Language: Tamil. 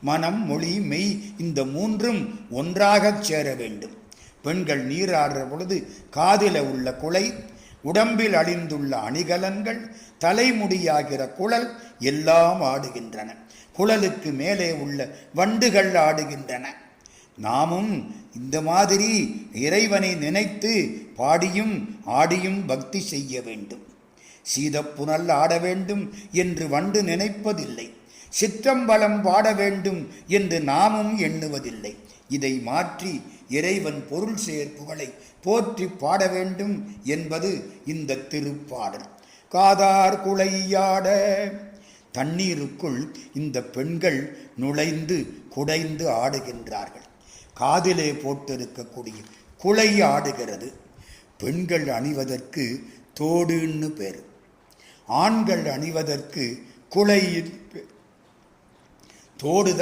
மனம் மொழி மெய் இந்த மூன்றும் ஒன்றாகச் சேர வேண்டும் பெண்கள் நீராடுற பொழுது காதில உள்ள குலை உடம்பில் அழிந்துள்ள அணிகலன்கள் தலைமுடியாகிற குழல் எல்லாம் ஆடுகின்றன. குழலுக்கு மேலே உள்ள வண்டுகள் ஆடுகின்றன. நாமும் இந்த மாதிரி இறைவனை நினைத்து பாடியும் ஆடியும் பக்தி செய்ய வேண்டும். சீதப்புனல் ஆட வேண்டும் என்று வண்டு நினைப்பதில்லை. சிற்றம்பலம் பாட வேண்டும் என்று நாமும் எண்ணுவதில்லை. இதை மாற்றி இறைவன் பொருள் சேர்ப்புகளை போற்றி பாட வேண்டும் என்பது இந்த திருப்பாடல். காதார் குளையாட தண்ணீருக்குள் இந்த பெண்கள் நுழைந்து குடைந்து ஆடுகின்றார்கள். காதிலே போட்டிருக்கக்கூடிய குலை ஆடுகிறது. பெண்கள் அணிவதற்கு தோடுன்னு பேர். ஆண்கள் அணிவதற்கு குலை தோடுதான்